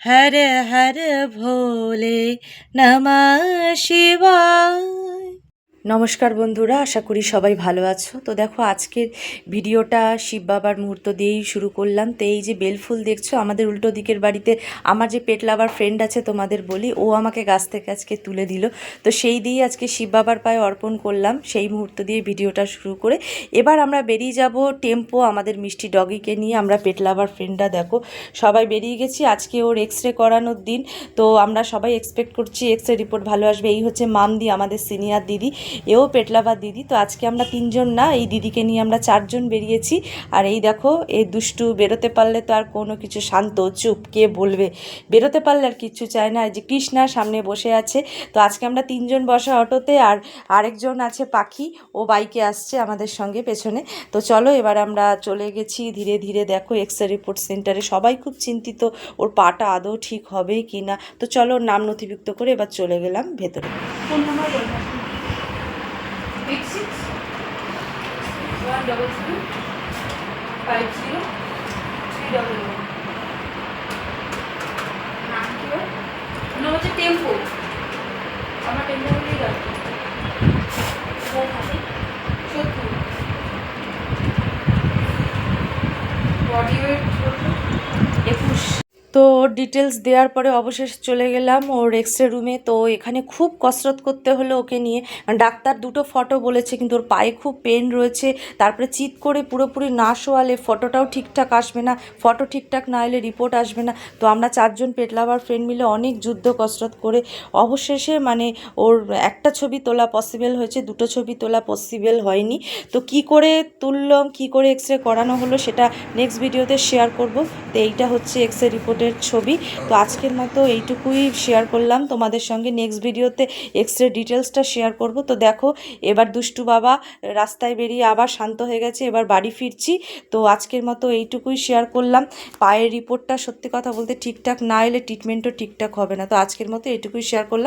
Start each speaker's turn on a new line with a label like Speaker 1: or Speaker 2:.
Speaker 1: হর হর ভোলে নমঃ শিবায় নমস্কার বন্ধুরা, আশা করি সবাই ভালো আছো। তো দেখো, আজকের ভিডিওটা শিব বাবার মুহূর্ত দিয়েই শুরু করলাম। তো এই যে বেলফুল দেখছ, আমাদের উল্টো দিকের বাড়িতে আমার যে পেট লাভার ফ্রেন্ড আছে তোমাদের বলি, ও আমাকে গাছ থেকে আজকে তুলে দিল। তো সেই দিয়েই আজকে শিব বাবার পায়ে অর্পণ করলাম, সেই মুহূর্ত দিয়ে ভিডিওটা শুরু করে। এবার আমরা বেরিয়ে যাব টেম্পো, আমাদের মিষ্টি ডগিকে নিয়ে। আমরা পেট লাভার দেখো, সবাই বেরিয়ে গেছি। আজকে ওর এক্স রে করানোর দিন। তো আমরা সবাই এক্সপেক্ট করছি এক্স রে রিপোর্ট ভালো আসবে। এই হচ্ছে মামদি, আমাদের সিনিয়র দিদি। এও পেটলাবার দিদি। তো আজকে আমরা তিনজন না, এই দিদিকে নিয়ে আমরা চারজন বেরিয়েছি। আর এই দেখো, এই দুষ্টু বেরোতে পারলে তো আর কোনো কিছু, শান্ত, চুপ, কে বলবে? বেরোতে পারলে আর কিচ্ছু চায় না। যে কৃষ্ণা সামনে বসে আছে। তো আজকে আমরা তিনজন বসা অটোতে, আর আরেকজন আছে পাখি। ও বাইকে আসছে আমাদের সঙ্গে পেছনে। তো চলো, এবার আমরা চলে গেছি। ধীরে ধীরে দেখো এক্স রিপোর্ট সেন্টারে সবাই খুব চিন্তিত, ওর পাটা আদৌ ঠিক হবে কি না তো চলো নাম নথিভুক্ত করে এবার চলে গেলাম ভেতরে।
Speaker 2: Six one double zero five zero three double one নাম কি ওর? নাম হচ্ছে টেম্পো আমার টেম্পো বলেই রাখব সত্তর। বডি ওয়েট
Speaker 1: তো ওর ডিটেলস দেওয়ার পরে অবশেষ চলে গেলাম ওর এক্স রে রুমে তো এখানে খুব কসরত করতে হলো ওকে নিয়ে। ডাক্তার দুটো ফটো বলেছে, কিন্তু ওর পায়ে খুব পেন রয়েছে। তারপরে চিৎ করে পুরোপুরি না শোয়ালে ফটোটাও ঠিকঠাক আসবে না। ফটো ঠিকঠাক না এলে রিপোর্ট আসবে না। তো আমরা চারজন পেটলাবার ফ্রেন্ড মিলে অনেক যুদ্ধ কসরত করে অবশেষে মানে ওর একটা ছবি তোলা পসিবল হয়েছে, দুটো ছবি তোলা পসিবল হয়নি। তো কি করে তুললাম, কি করে এক্স রে করানো হলো সেটা নেক্সট ভিডিওতে শেয়ার করব। তো এইটা হচ্ছে এক্স রে রিপোর্টের ছবি। তো আজকের মতো এইটুকুই শেয়ার করলাম। তোমাদের সঙ্গে নেক্সট ভিডিওতে এক্স রে ডিটেলসটা শেয়ার করব। তো দেখো, এবার দুষ্টু বাবা রাস্তায় বেরিয়ে আবার শান্ত হয়ে গেছে, এবার বাড়ি ফিরছি। তো আজকের মতো এইটুকুই শেয়ার করলাম। পায়ের রিপোর্টটা সত্যি কথা বলতে ঠিকঠাক না এলে ট্রিটমেন্টও ঠিকঠাক হবে না। তো আজকের মতো এইটুকুই শেয়ার করলাম।